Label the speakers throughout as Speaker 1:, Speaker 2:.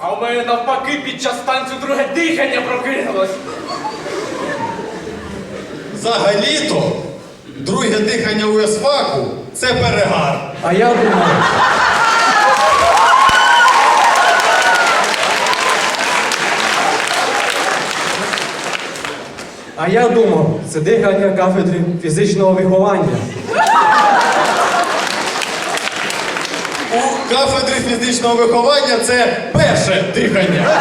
Speaker 1: А у мене навпаки під час танцю друге дихання прокинулось.
Speaker 2: Взагалі-то, друге дихання у есфаку це перегар.
Speaker 3: А я думав. А я думав, це дихання кафедри фізичного виховання.
Speaker 2: У кафедрі фізичного виховання це перше дихання.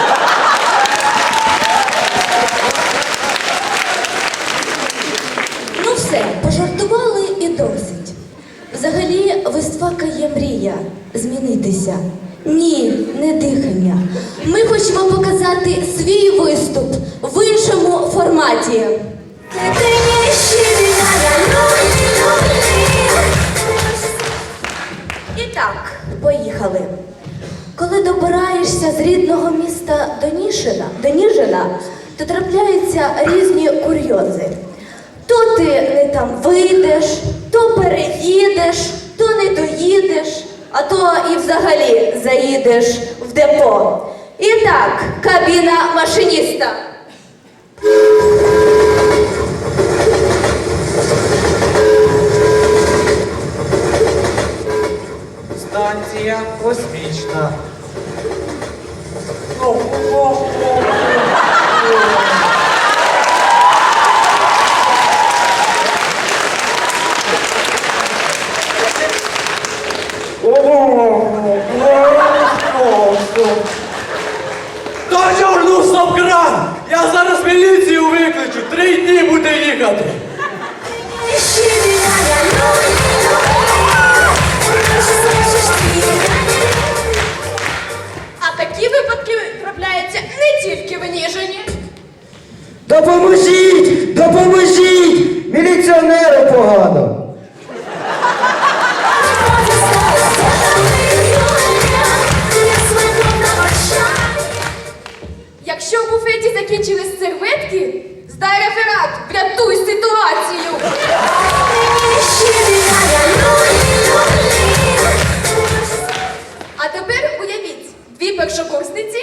Speaker 4: Ну все, пожартували і досить. Взагалі, в Естфака є мрія змінитися. Ні, не дихання. Ми хочемо показати свій виступ в іншому форматі. Добираєшся з рідного міста до Нішина, до Ніжина, то трапляються різні курйози. То ти не там вийдеш, то переїдеш, то не доїдеш, а то і взагалі заїдеш в депо. І так, кабіна машиніста.
Speaker 3: Станція космічна.
Speaker 4: Серветки, здай реферат, врятуй ситуацію. А тепер уявіть, дві першокурсниці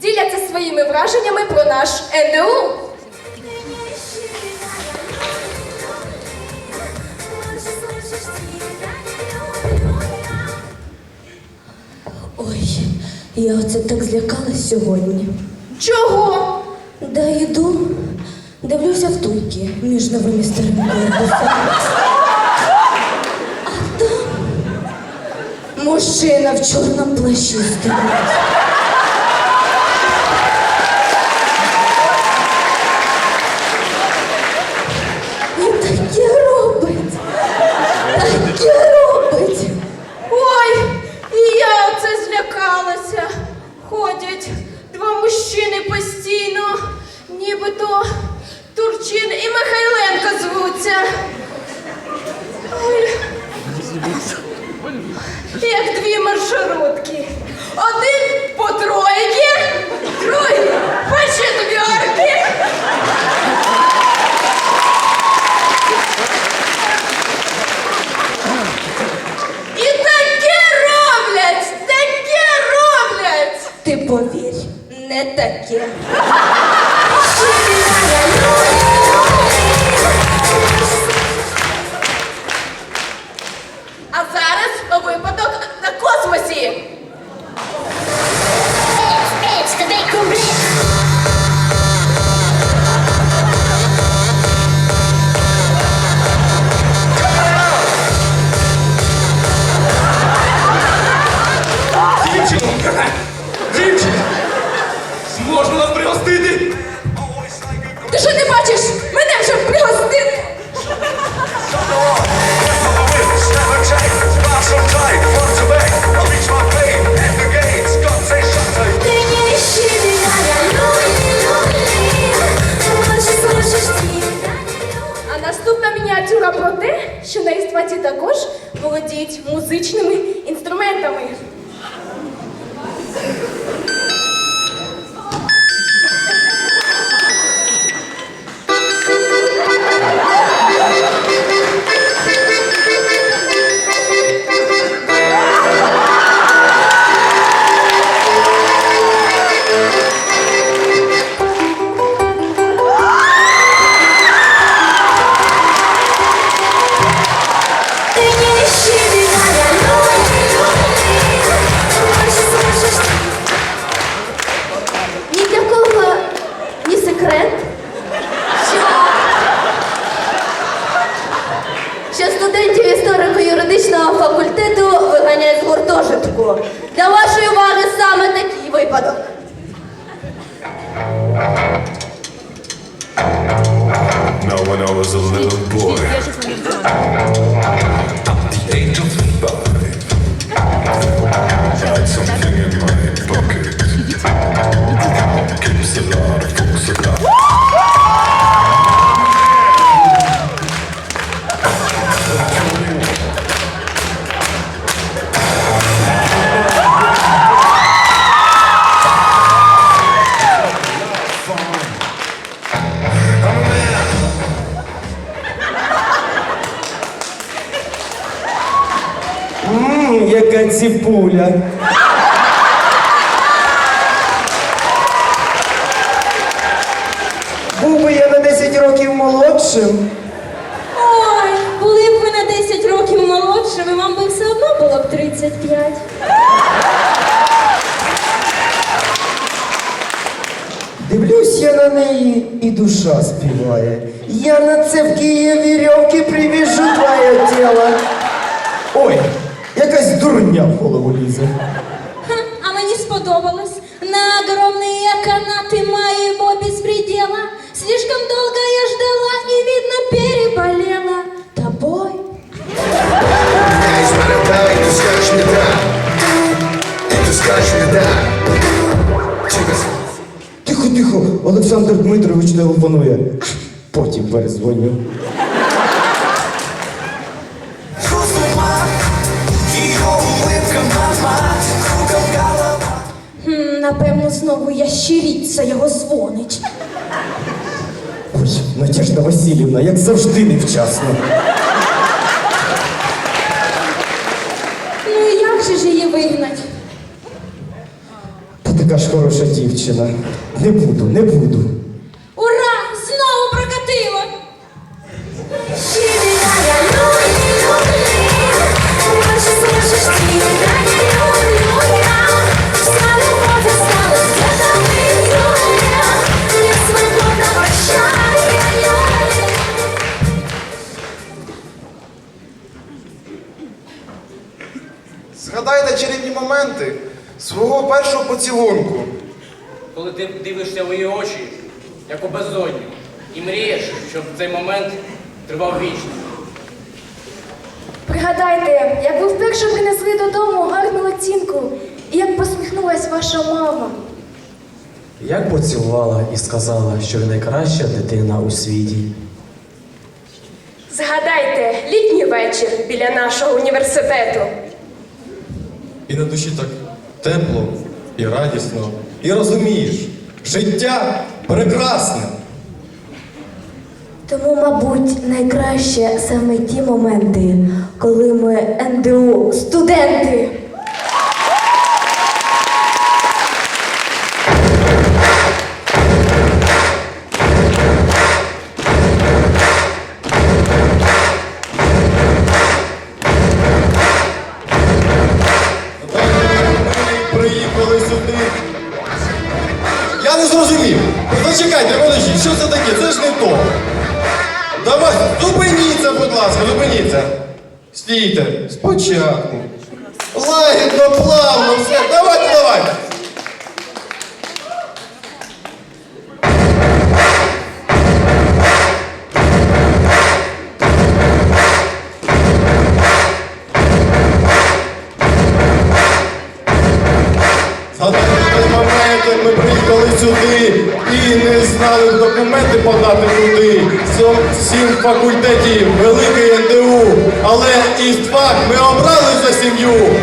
Speaker 4: діляться своїми враженнями про наш НДУ. Ой, я оце так злякалась сьогодні. Чого? Да йду, дивлюся в туйки між новими старими корпусами. А там мужчина в чорному плащі стоїть. Як дві маршрутки. Один по тройки, другий по четверки. І таке роблять! Таке роблять! Ти повір, не таке.
Speaker 5: Яка. Був би я на 10 років молодшим.
Speaker 6: Ой, були б ви на 10 років молодшими, вам би все одно було б 35.
Speaker 5: Дивлюсь я на неї, і душа співає. Я на цепкі вірьовки привяжу твоє тіло. Ой, якась дурня в голову лізе.
Speaker 6: Ха, а мені сподобалось. На огромные канаты моего беспредела Слишком долго я ждала и, видно, переболела тобой.
Speaker 7: Дай, ты скажешь мне да. И ты скажешь мне да. Тебе
Speaker 5: Тихо, тихо, Олександр Дмитрович телефонує. Потім перезвоню.
Speaker 6: Напевно, знову ящериця його дзвонить.
Speaker 5: Ой, Натяжна Васильівна, як завжди невчасно.
Speaker 6: Ну і як же ж її вигнать?
Speaker 5: Та така ж хороша дівчина. Не буду, не буду.
Speaker 2: Моменти свого першого поцілунку.
Speaker 1: Коли ти дивишся в її очі, як у безодню, і мрієш, щоб цей момент тривав вічно.
Speaker 4: Пригадайте, як ви вперше принесли додому гарну оцінку і як посміхнулась ваша мама.
Speaker 3: Як поцілувала і сказала, що ви найкраща дитина у світі.
Speaker 8: Згадайте літній вечір біля нашого університету.
Speaker 2: І на душі так тепло і радісно. І розумієш, життя прекрасне.
Speaker 4: Тому, мабуть, найкраще саме ті моменти, коли ми НДУ студенти.
Speaker 2: Зрозумів. Зачекайте, подожди, що це таке? Це ж не то. Давай, зупиніться, будь ласка, зупиніться. Стійте, спочатку. Лагідно, плавно, все. Давайте, давайте. Факультетів, великий НДУ. Але істфак ми обрали за сім'ю.